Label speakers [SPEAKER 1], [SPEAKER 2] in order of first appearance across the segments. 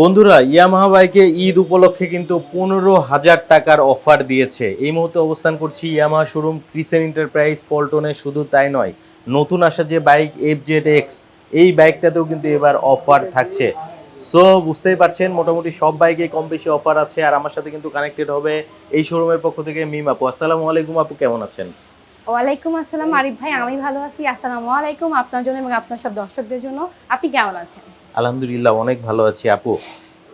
[SPEAKER 1] বন্ধুরা ইয়ামাহা বাইকে ঈদ উপলক্ষে কিন্তু পনেরো হাজার টাকার অফার দিয়েছে। এই মুহূর্তে অবস্থান করছি ইয়ামাহা শোরুম ক্রিসেন এন্টারপ্রাইজ পল্টনে, শুধু তাই নয়, নতুন আসা যে বাইক এফ জেড এক্স এই বাইকটাতেও কিন্তু এবার অফার থাকছে। সো বুঝতেই পারছেন, মোটামুটি সব বাইকে কম বেশি অফার আছে, আর আমার সাথে কিন্তু কানেক্টেড হবে এই শোরুমের পক্ষ থেকে মিম আপু। আসসালামু আলাইকুম আপু, কেমন আছেন?
[SPEAKER 2] ওয়ালাইকুম আসসালাম, আরিফ ভাই, আমি ভালো আছি। আসসালামু আলাইকুম আপনার জন্য এবং আপনার সব দর্শকদের জন্য। আপনি কেমন আছেন?
[SPEAKER 1] আলহামদুলিল্লাহ অনেক ভালো আছি আপু।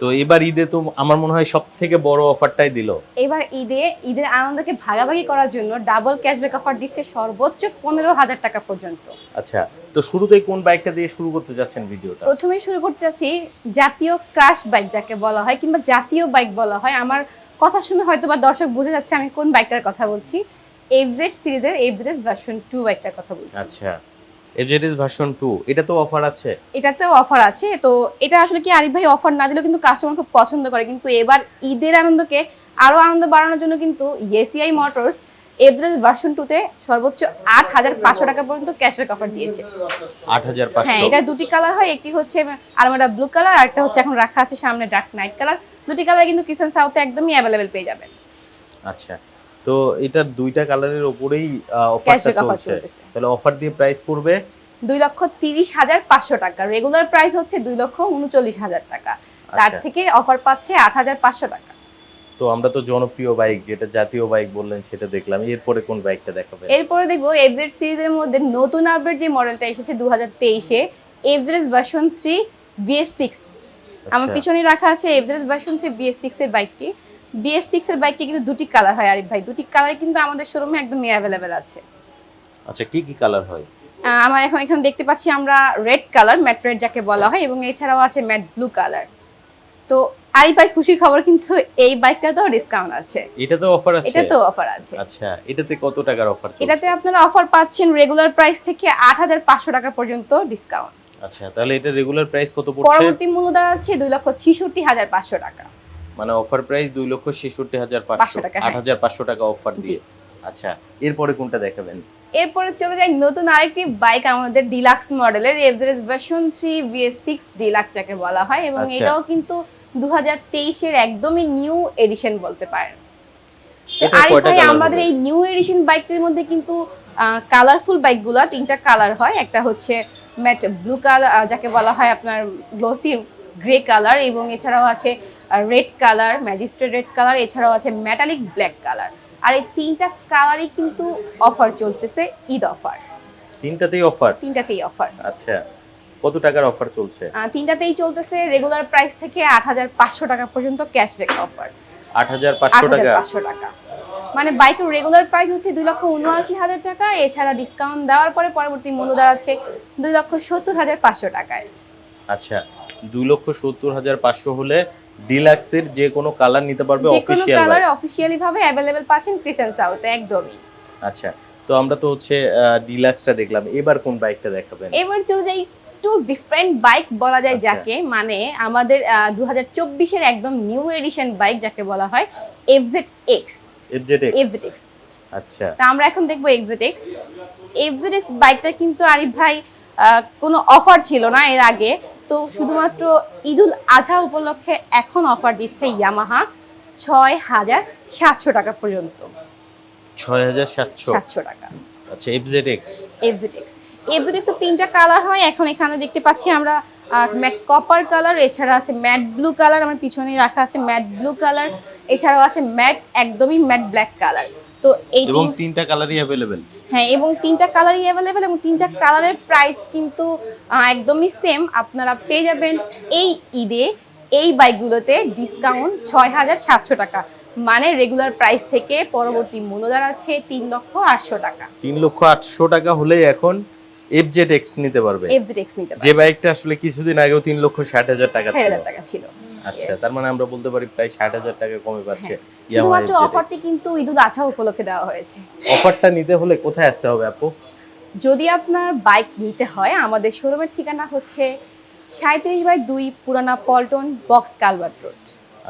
[SPEAKER 1] তো এবার ঈদে তো আমার মনে হয় সব থেকে বড় অফারটাই দিল।
[SPEAKER 2] এবার ঈদে ঈদের আনন্দকে ভাগাভাগি করার জন্য ডাবল ক্যাশব্যাক অফার দিচ্ছে সর্বোচ্চ পনেরো হাজার টাকা পর্যন্ত।
[SPEAKER 1] আচ্ছা তো শুরুতেই কোন বাইকটা দিয়ে শুরু করতে যাচ্ছেন ভিডিওটা?
[SPEAKER 2] প্রথমেই শুরু করতে যাচ্ছি জাতীয় ক্রাশ বাইক যাকে বলা হয় কিংবা জাতীয় বাইক বলা হয়। আমার কথা শুনে হয়তো বা দর্শক বুঝে যাচ্ছে আমি কোন বাইকটার কথা বলছি। এফজেড সিরিজের এফজেড ভার্সন টু বাইকটার কথা বলছি।
[SPEAKER 1] আচ্ছা। এফজেডএস ভার্সন 2 এটা তো অফার আছে।
[SPEAKER 2] এটাতেও অফার আছে তো এটা আসলে কি আরিফ ভাই অফার না দিলেও কিন্তু কাস্টমার খুব পছন্দ করে। কিন্তু এবার ঈদের আনন্দকে আরও আনন্দ বাড়ানোর জন্য কিন্তু এসিআই মোটরস এভারেজ ভার্সন টুতে সর্বোচ্চ আট হাজার পাঁচশো টাকা পর্যন্ত ক্যাশব্যাক অফার দিয়েছে। হ্যাঁ
[SPEAKER 1] 8500
[SPEAKER 2] এটা দুটি কালার হয় একটি হচ্ছে আলমারা ব্লু কালার আর একটা হচ্ছে এখন রাখা আছে সামনে ডার্ক নাইট কালার দুটি কালার কিন্তু কিচেন সাউথে একদমই অ্যাভেলেবেল পেয়ে যাবেন।
[SPEAKER 1] আচ্ছা। তো এটার দুইটা কালারের উপরেই অফারটা চলছে। তাহলে অফার দিয়ে প্রাইস পড়বে?
[SPEAKER 2] দুই লক্ষ তিরিশ হাজার পাঁচশো টাকা। রেগুলার প্রাইস হচ্ছে দুই লক্ষ উনচল্লিশ হাজার টাকা। তার
[SPEAKER 1] আচ্ছা।
[SPEAKER 2] থেকে অফার পাচ্ছে আট হাজার পাঁচশো টাকা।
[SPEAKER 1] তো আমরা তো জনপ্রিয় বাইক যেটা জাতীয় বাইক বললেন সেটা দেখলাম। এরপরে কোন বাইকটা দেখাবেন?
[SPEAKER 2] এরপরে দেখব এফজেড সিরিজের মধ্যে নতুন আপডেট যে মডেলটা এসেছে দু হাজার তেইশে FZ version three BS six আমার
[SPEAKER 1] আচ্ছা।
[SPEAKER 2] পিছনে রাখা আছে FZ version three BS six এর বাইকটি বিএস সিক্স এর বাইকটি কিন্তু দুটি কালার হয় আরিফ ভাই। দুটি কালার কিন্তু আমাদের শোরুমে একদম অ্যাভেলেবেল আছে।
[SPEAKER 1] আচ্ছা কি কি কালার হয়?
[SPEAKER 2] আমার এখন এখানে দেখতে পাচ্ছি আমরা রেড কালার ম্যাট রেড যাকে বলা হয় এবং এছাড়াও আছে ম্যাট ব্লু কালার তো আরিফ ভাই খুশির খবর কিন্তু এই বাইকটা তো ডিসকাউন্ট আছে।
[SPEAKER 1] এটা তো অফার আছে?
[SPEAKER 2] এটা তো অফার আছে।
[SPEAKER 1] আচ্ছা এটাতে কত টাকার অফার
[SPEAKER 2] এটাতে আপনারা অফার পাচ্ছেন রেগুলার প্রাইস থেকে আট হাজার পাঁচশো টাকা পর্যন্ত ডিসকাউন্ট
[SPEAKER 1] আচ্ছা তাহলে এটা রেগুলার প্রাইস কত পড়ছে?
[SPEAKER 2] পরবর্তী মূল্য দাঁড়াচ্ছে দুই লক্ষ ছিষট্টি হাজার পাঁচশো টাকা।
[SPEAKER 1] মানে অফার প্রাইস দুই লক্ষ ছেষট্টি হাজার পাঁচশো
[SPEAKER 2] টাকা,
[SPEAKER 1] আট
[SPEAKER 2] হ্যাঁ।
[SPEAKER 1] হাজার পাঁচশো টাকা অফার দিয়ে। আচ্ছা এরপরে কোনটা দেখাবেন?
[SPEAKER 2] এরপরে চলে যাই নতুন আরেকটি বাইক আমাদের ডিলাক্স মডেলের average version three BS six deluxe যাকে বলা হয় এবং
[SPEAKER 1] আচ্ছা।
[SPEAKER 2] এটাও কিন্তু দু হাজার তেইশের একদমই নিউ এডিশন বলতে পারেন। আরিফ ভাই আমাদের এই নিউ এডিশন বাইকটির মধ্যে কিন্তু কালারফুল বাইকগুলো তিনটা কালার হয়। একটা হচ্ছে ম্যাট ব্লু কালার যাকে বলা হয় আপনার গ্লোসি গ্রে কালার এবং এছাড়াও আছে red colour magistrate red colour এছাড়াও আছে মেটালিক ব্ল্যাক কালার। আর এই তিনটা কালারই কিন্তু অফার চলতেছে ঈদ অফার।
[SPEAKER 1] তিনটাতেই অফার?
[SPEAKER 2] তিনটাতেই অফার।
[SPEAKER 1] আচ্ছা কত টাকার অফার চলছে?
[SPEAKER 2] তিনটাতেই চলতেছে রেগুলার প্রাইস থেকে আট হাজার পাঁচশো টাকা পর্যন্ত ক্যাশব্যাক অফার
[SPEAKER 1] আট হাজার পাঁচশো টাকা?
[SPEAKER 2] পাঁচশো টাকা। মানে বাইকের রেগুলার প্রাইস হচ্ছে দুই লক্ষ উনআশি হাজার টাকা এছাড়া ডিসকাউন্ট দেওয়ার পরে পরবর্তী মূল্য দাঁড়াচ্ছে দুই লক্ষ সত্তর হাজার পাঁচশো টাকায়।
[SPEAKER 1] আচ্ছা দুই লক্ষ সত্তর হাজার পাঁচশো হলে ডিলাক্সের যে কোনো কালার নিতে পারবে
[SPEAKER 2] যে কোনো কালার অফিসিয়ালি ভাবে। অ্যাভেলেবেল পাচ্ছেন ক্রিসেন্ট সাউথে একদমই।
[SPEAKER 1] আচ্ছা তো আমরা তো হচ্ছে ডিলাক্সটা দেখলাম। এবার কোন বাইকটা দেখাবেন?
[SPEAKER 2] এবার চলে যাই একটু ডিফারেন্ট বাইক বলা যায়
[SPEAKER 1] আচ্ছা।
[SPEAKER 2] যাকে মানে আমাদের দু হাজার চব্বিশের একদম নিউ এডিশন বাইক যাকে বলা হয় FZ X
[SPEAKER 1] FZ
[SPEAKER 2] FZ X
[SPEAKER 1] আচ্ছা।
[SPEAKER 2] তা আমরা এখন দেখব এফজেড এক্স এফজেড এক্স বাইকটা কিন্তু আরিফ ভাই কোনো অফার ছিল না এর আগে। তো শুধুমাত্র ঈদুল আজহা উপলক্ষে এখন অফার দিচ্ছে ইয়ামাহা ছয় হাজার সাতশো টাকা পর্যন্ত।
[SPEAKER 1] ছয় হাজার সাতশো?
[SPEAKER 2] সাতশো টাকা।
[SPEAKER 1] আচ্ছা FZ X
[SPEAKER 2] FZ X FZ এক্সের তিনটা কালার হয়। এখন এখানে দেখতে পাচ্ছি আমরা কপার কালার এছাড়া আছে ম্যাট ব্লু কালার আমার পিছনে রাখা আছে ম্যাট ব্লু কালার এছাড়াও আছে ম্যাট একদমই ম্যাট ব্ল্যাক কালার তো এই
[SPEAKER 1] এবং তিনটা কালারই অ্যাভেলেবেল
[SPEAKER 2] হ্যাঁ এবং তিনটা কালারই অ্যাভেলেবেল এবং তিনটা কালারের প্রাইস কিন্তু একদমই সেম আপনারা পেয়ে যাবেন এই ঈদে এই বাইকগুলোতে ডিসকাউন্ট ছয় হাজার সাতশো টাকা। মানে রেগুলার প্রাইস থেকে পরবর্তী মূল্য দাঁড়াচ্ছে তিন লক্ষ আটশো টাকা।
[SPEAKER 1] তিন লক্ষ আটশো টাকা হলেই এখন এক্স নিতে পারবে।
[SPEAKER 2] এক্স নিতে
[SPEAKER 1] যে বাইকটা আসলে কিছুদিন আগেও তিন লক্ষ ষাট হাজার টাকা ছিল।
[SPEAKER 2] টাকা ছিল।
[SPEAKER 1] আচ্ছা তার মানে আমরা বলতে পারি প্রায় ষাট হাজার টাকা কমে পাচ্ছে
[SPEAKER 2] হ্যাঁ। শুধুমাত্র অফারটি কিন্তু ঈদুল আজহা উপলক্ষে দেওয়া হয়েছে।
[SPEAKER 1] অফারটা নিতে হলে কোথায় আসতে হবে আপু?
[SPEAKER 2] যদি আপনার বাইক নিতে হয় আমাদের শোরুমের ঠিকানা হচ্ছে সাঁত্রিশ বাই দুই Purana Paltan box culvert road.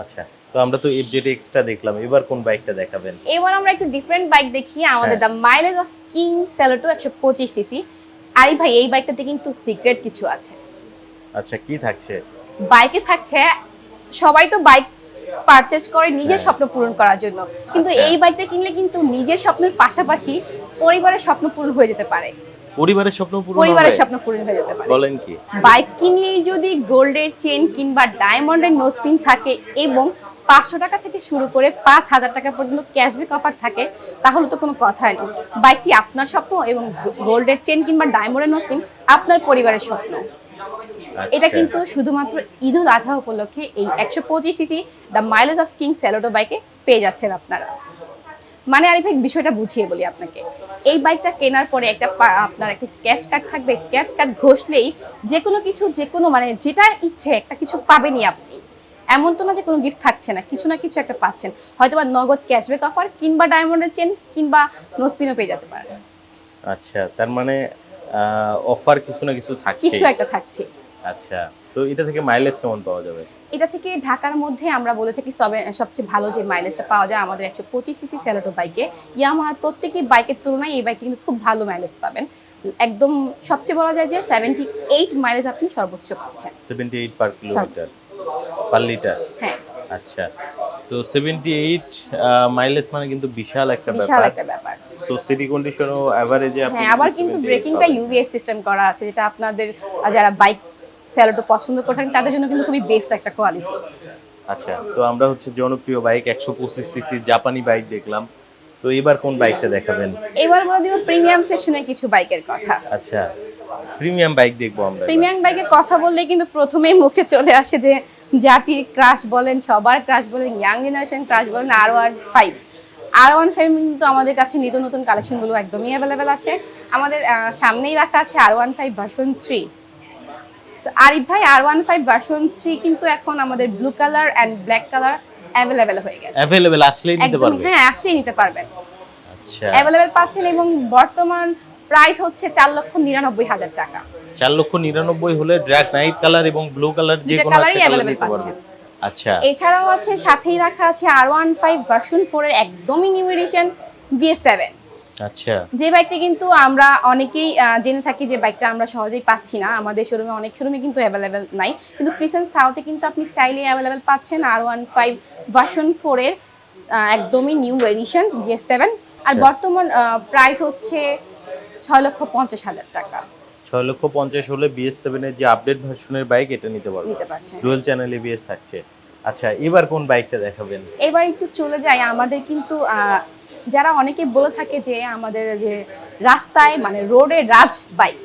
[SPEAKER 1] আচ্ছা তো আমরা তো এফজেড এক্সটা দেখলাম এবার কোন বাইকটা দেখাবেন?
[SPEAKER 2] এবার আমরা একটু ডিফারেন্ট বাইক দেখি আমাদের। The mileage of king Saluto একশো পঁচিশ সিসি আরে ভাই এই বাইকটাতে কিন্তু সিক্রেট কিছু আছে।
[SPEAKER 1] আচ্ছা কি থাকছে?
[SPEAKER 2] বাইকে থাকছে সবাই তো বাইক পারচেজ করে নিজের
[SPEAKER 1] হ্যাঁ।
[SPEAKER 2] স্বপ্ন পূরণ করার জন্য। কিন্তু
[SPEAKER 1] আচ্ছা।
[SPEAKER 2] এই বাইকটা কিনলে কিন্তু নিজের স্বপ্নের পাশাপাশি পরিবারের স্বপ্ন পূরণ হয়ে যেতে পারে।
[SPEAKER 1] পরিবারের স্বপ্ন পূরণ
[SPEAKER 2] পরিবারের স্বপ্ন পূরণ হয়ে যেতে পারে।
[SPEAKER 1] বলেন কি?
[SPEAKER 2] বাইক কিনলেই যদি গোল্ডের চেন কিংবা ডায়মন্ডের নোসপিন থাকে এবং পাঁচশো টাকা থেকে শুরু করে পাঁচ হাজার টাকা পর্যন্ত ক্যাশব্যাক অফার থাকে তাহলে তো কোনো কথাই নেই। বাইকটি আপনার স্বপ্ন এবং গোল্ডের চেন কিংবা ডায়মন্ডের নোসপিন আপনার পরিবারের স্বপ্ন। এটা
[SPEAKER 1] আচ্ছা।
[SPEAKER 2] কিন্তু শুধুমাত্র ঈদ উল আজহা উপলক্ষে এই একশো পঁচিশ CC the mileage of king Saluto বাইকে পেয়ে যাচ্ছেন আপনারা। মানে আরিফ ভাই বিষয়টা বুঝিয়ে বলি আপনাকে। এই বাইকটা কেনার পরে একটা আপনার একটা স্কেচ কার্ড থাকবে। স্কেচ কার্ড ঘষলেই যে কোনো কিছু যে কোনো মানে যেটা ইচ্ছে একটা কিছু পাবেনই আপনি। এমন তো না যে কোনো গিফট থাকছে না কিছু না কিছু একটা পাচ্ছেন। হয়তো বা নগদ ক্যাশব্যাক অফার কিংবা ডায়মন্ডের চেন কিংবা নোসপিনও পেয়ে যেতে পারেন।
[SPEAKER 1] আচ্ছা তার মানে অফার কিছু না কিছু থাকছে
[SPEAKER 2] কিছু একটা থাকছে।
[SPEAKER 1] আচ্ছা। তো এটা থেকে মাইলেজ কেমন পাওয়া যাবে?
[SPEAKER 2] এটা থেকে ঢাকার মধ্যে আমরা বলে থাকি সবে সবচেয়ে ভালো যে মাইলেজটা পাওয়া যায় আমাদের একশো পঁচিশ সিসি স্যালোটো বাইকে ইয়ামাহার প্রত্যেকটি বাইকের তুলনায় এই কিন্তু খুব ভালো মাইলেজ পাবেন। একদম সবচেয়ে বলা যায় যে সেভেন্টি এইট মাইলেজ আপনি সর্বোচ্চ পাচ্ছেন।
[SPEAKER 1] Seventy eight per kilometre per litre
[SPEAKER 2] হ্যাঁ।
[SPEAKER 1] আচ্ছা তো সেভেন্টি এইট মাইলেজ মানে কিন্তু বিশাল একটা
[SPEAKER 2] বিশাল একটা ব্যাপার।
[SPEAKER 1] সো সিটি কন্ডিশনও অ্যাভারেজে
[SPEAKER 2] হ্যাঁ আবার কিন্তু ব্রেকিংটা ইউভিএস সিস্টেম করা আছে যেটা আপনাদের যারা বাইক স্যালোটো পছন্দ করে থাকেন তাদের জন্য কিন্তু খুবই বেস্ট একটা কোয়ালিটি
[SPEAKER 1] আচ্ছা তো আমরা হচ্ছে জনপ্রিয় বাইক একশো পঁচিশ সিসির জাপানি বাইক দেখলাম। তো এবার কোন বাইকটা দেখাবেন?
[SPEAKER 2] এবার বলে দিব প্রিমিয়াম সেকশনের কিছু বাইকের কথা।
[SPEAKER 1] আচ্ছা প্রিমিয়াম বাইক দেখব আমরা
[SPEAKER 2] প্রিমিয়াম বাইকের কথা বললে কিন্তু প্রথমেই মুখে চলে আসে যে জাতির ক্রাশ বলেন সবার ক্রাশ বলেন ইয়াং জেনারেশন ক্রাশ বলেন R one five R one five কিন্তু আমাদের কাছে নিত্য নতুন কালেকশনগুলো একদমই অ্যাভেলেবেল আছে। আমাদের সামনেই রাখা আছে R one five version three তো আরিফ ভাই R one five version three কিন্তু এখন আমাদের blue colour and black colour available হয়ে গেছে।
[SPEAKER 1] অ্যাভেলেবেল আসলেই নিতে
[SPEAKER 2] একদম
[SPEAKER 1] পারবে।
[SPEAKER 2] হ্যাঁ আসলেই নিতে পারবেন।
[SPEAKER 1] আচ্ছা।
[SPEAKER 2] অ্যাভেলেবেল পাচ্ছেন এবং বর্তমান প্রাইস হচ্ছে চার লক্ষ নিরানব্বই হাজার টাকা।
[SPEAKER 1] চার লক্ষ নিরানব্বই হলে নাইট কালার এবং ব্লু কালার যে কোনো
[SPEAKER 2] কালারই
[SPEAKER 1] পারবে।
[SPEAKER 2] পাচ্ছেন।
[SPEAKER 1] আচ্ছা।
[SPEAKER 2] এছাড়াও আছে সাথেই রাখা আছে R one five version four এর একদমই নিউ এডিশন ভিএস সেভেন
[SPEAKER 1] আচ্ছা।
[SPEAKER 2] যে বাইকটি কিন্তু আমরা অনেকেই জেনে থাকি যে বাইকটা আমরা সহজেই পাচ্ছি না। আমাদের শোরুমে অনেক শোরুমে কিন্তু অ্যাভেলেবেল নাই। কিন্তু ক্রিসেন্ট সাউথে কিন্তু আপনি চাইলে অ্যাভেলেবেল পাচ্ছেন আর ওয়ান ফাইভ ভার্সন ফোরের একদমই new edition VS seven R. বর্তমান প্রাইস হচ্ছে ছয় লক্ষ পঞ্চাশ হাজার টাকা।
[SPEAKER 1] ছয় লক্ষ পঞ্চাশ হলে বিএস সেভেনের যে আপডেট ভার্সনের বাইক এটা নিতে পারবে
[SPEAKER 2] নিতে পারছেন।
[SPEAKER 1] ডুয়েল চ্যানেল এবিএস থাকছে। আচ্ছা এবার কোন বাইকটা দেখাবেন?
[SPEAKER 2] এবার একটু চলে যাই। আমাদের কিন্তু যারা অনেকে বলে থাকে যে আমাদের যে রাস্তায় মানে রোডে রাজ বাইক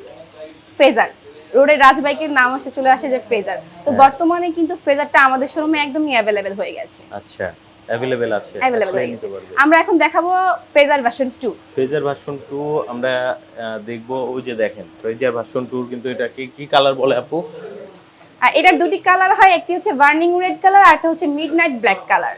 [SPEAKER 2] ফেজার। রোডে রাজ বাইকের নাম আসে চলে আসে যে ফেজার। তো
[SPEAKER 1] হ্যাঁ।
[SPEAKER 2] বর্তমানে কিন্তু ফেজারটা আমাদের শোরুমে একদমই অ্যাভেলেবেল হয়ে গেছে।
[SPEAKER 1] আচ্ছা অ্যাভেলেবেল আছে।
[SPEAKER 2] অ্যাভেলেবেল
[SPEAKER 1] পারবে।
[SPEAKER 2] আমরা এখন দেখাবো Fazer version two
[SPEAKER 1] Fazer version two আমরা আহ, দেখব ওই যে দেখেন ফ্রেজার ভার্সন টুর কিন্তু এটাকে কি কালার বলে আপু?
[SPEAKER 2] আর এটার দুটি কালার হয় একটি হচ্ছে বার্নিং রেড কালার আর একটা হচ্ছে মিডনাইট ব্ল্যাক কালার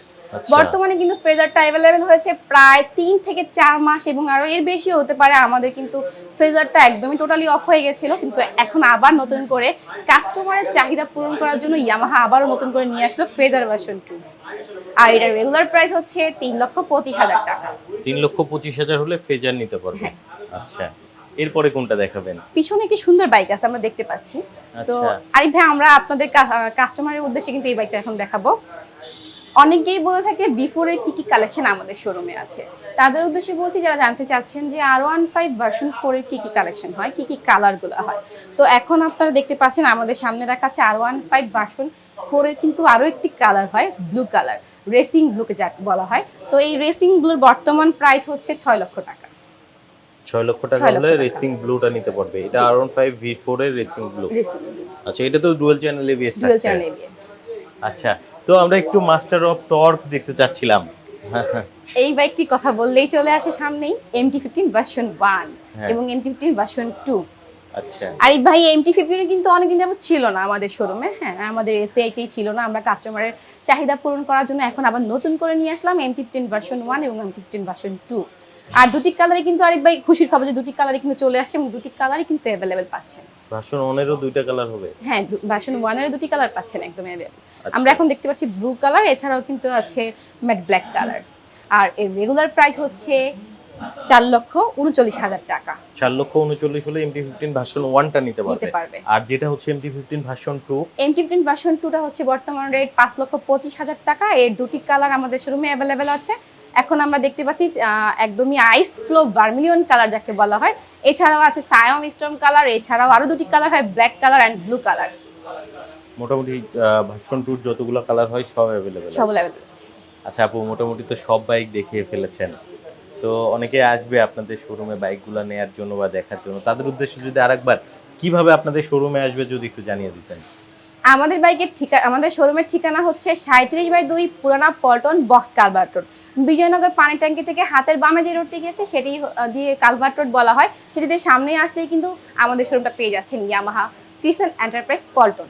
[SPEAKER 2] বর্তমানে কিন্তু ফেজারটা অ্যাভেলেবেল হয়েছে প্রায় তিন থেকে চার মাস এবং আরও এর বেশিও হতে পারে। আমাদের কিন্তু ফেজারটা একদমই টোটালি অফ হয়ে গেছিল কিন্তু এখন আবার নতুন করে কাস্টমারের চাহিদা পূরণ করার জন্য ইয়ামাহা আবারও নতুন করে নিয়ে আসলো ফেজার ভার্সন টু আর এটার রেগুলার প্রাইস হচ্ছে তিন লক্ষ পঁচিশ হাজার টাকা।
[SPEAKER 1] তিন লক্ষ পঁচিশ হাজার হলে ফ্রেজার নিতে পারবে।
[SPEAKER 2] হ্যাঁ।
[SPEAKER 1] আচ্ছা। এরপরে কোনটা দেখাবেন?
[SPEAKER 2] পিছনে একটি সুন্দর বাইক আছে আমরা দেখতে পাচ্ছি। তো
[SPEAKER 1] আচ্ছা।
[SPEAKER 2] আরিফ ভাই আমরা আপনাদের কাস্টমারের উদ্দেশ্যে কিন্তু এই বাইকটা এখন দেখাবো। অনেকেই বলে থাকে বিফোরের কি কি কালেকশন আমাদের শোরুমে আছে। তাদের উদ্দেশ্যে বলছি যারা জানতে চাচ্ছেন যে আর ওয়ান ফাইভ ভার্সন ফোরের কি কি কালেকশন হয় কি কি কালারগুলো হয়। তো এখন আপনারা দেখতে পাচ্ছেন আমাদের সামনে রাখা আছে আর ওয়ান ফাইভ ভার্সন ফোরের কিন্তু আরও একটি কালার হয় ব্লু কালার রেসিং ব্লুকে যাকে বলা হয়। তো এই রেসিং ব্লুর বর্তমান প্রাইস হচ্ছে ছয় লক্ষ টাকা।
[SPEAKER 1] ছয় লক্ষ টাকা হলে রেসিং ব্লুটা নিতে পারবে। এটা R one five V four এর রেসিং ব্লু আচ্ছা এটা তো dual channel ABS
[SPEAKER 2] dual channel ABS
[SPEAKER 1] আচ্ছা তো আমরা একটু মাস্টার অফ টর্ক দেখতে চাচ্ছিলাম।
[SPEAKER 2] এই বাইকটির কথা বললেই চলে আসে সামনেই এমটি ফিফটিন ভার্সন ওয়ান। এবং এমটি ফিফটিন ভার্সন টু আর ভাই এমটি ফিফটিনে কিন্তু অনেকদিন যাবত ছিল না আমাদের শোরুমে হ্যাঁ আমাদের এসিআইতেই ছিল না আমরা কাস্টমারের চাহিদা পূরণ করার জন্য এখন আবার নতুন করে নিয়ে আসলাম M T fifteen version one এবং M T fifteen version two আর দুটি কালারে কিন্তু আরেক ভাই খুশির খবর যে দুটি কালারে কিন্তু চলে আসছে এবং দুটি কালারই কিন্তু অ্যাভেলেবেল পাচ্ছেন।
[SPEAKER 1] ভার্সন 1 এরও দুইটা কালার হবে?
[SPEAKER 2] হ্যাঁ ভার্সন 1 এরও দুটি কালার পাচ্ছেন একদম অ্যাভেলেবেল
[SPEAKER 1] আচ্ছা।
[SPEAKER 2] আমরা এখন দেখতে পাচ্ছি ব্লু কালার এছাড়াও কিন্তু আছে ম্যাট ব্ল্যাক কালার আর এর রেগুলার প্রাইস হচ্ছে চার লক্ষ উনচল্লিশ হাজার টাকা।
[SPEAKER 1] চার লক্ষ উনচল্লিশ হলে এমটি ফিফটিন ভার্সন ওয়ানটা নিতে পারবে। আর যেটা হচ্ছে MT fifteen version two
[SPEAKER 2] MT fifteen version টুটা হচ্ছে বর্তমান রেট পাঁচ লক্ষ পঁচিশ হাজার টাকা। এর দুটি কালার আমাদের শোরুমে অ্যাভেলেবেল আছে। এখন আমরা দেখতে পাচ্ছি একদমই আইস ফ্লো ভার্মিলিয়ন কালার যাকে বলা হয়। এছাড়াও আছে সায়ম স্টোন কালার এছাড়াও আরও দুটি কালার হয় black colour and blue colour
[SPEAKER 1] মোটামুটি ভার্সন টুর যতগুলো কালার হয় সব অ্যাভেলেবেল
[SPEAKER 2] সব অ্যাভেলেবেল আছে।
[SPEAKER 1] আচ্ছা আপু মোটামুটি তো সব বাইক দেখিয়ে ফেলেছেন। তো অনেকে আসবে আপনাদের শোরুমে বাইকগুলো নেয়ার জন্য বা দেখার জন্য। তাদের উদ্দেশ্যে যদি আরেকবার কীভাবে আপনাদের শোরুমে আসবে যদি একটু জানিয়ে দিতেন।
[SPEAKER 2] আমাদের বাইকের ঠিকানা আমাদের শোরুমের ঠিকানা হচ্ছে সাঁত্রিশ বাই দুই Purana Paltan box culvert road Bijoynagar পানি ট্যাঙ্কি থেকে হাতের বামে যে রোডটি গেছে সেটি দিয়ে কালভার্ট রোড বলা হয়। সেটি দিয়ে সামনে আসলেই কিন্তু আমাদের শোরুমটা পেয়ে যাচ্ছেন ইয়ামাহা ক্রিসেন এন্টারপ্রাইজ পল্টন।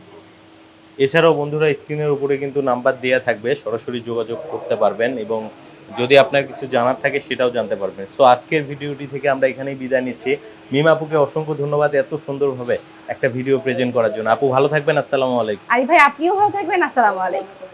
[SPEAKER 1] এছাড়াও বন্ধুরা স্ক্রিনের উপরে কিন্তু নাম্বার দেওয়া থাকবে। সরাসরি যোগাযোগ করতে পারবেন এবং যদি আপনার কিছু জানার থাকে সেটাও জানতে পারবেন। সো আজকের ভিডিওটি থেকে আমরা এখানেই বিদায় নিচ্ছি। মিম আপুকে অসংখ্য ধন্যবাদ এত সুন্দরভাবে একটা ভিডিও প্রেজেন্ট করার জন্য। আপু, ভালো থাকবেন, আসসালামু আলাইকুম।
[SPEAKER 2] আরে ভাই, আপনিও ভালো থাকবেন, আসসালামু আলাইকুম।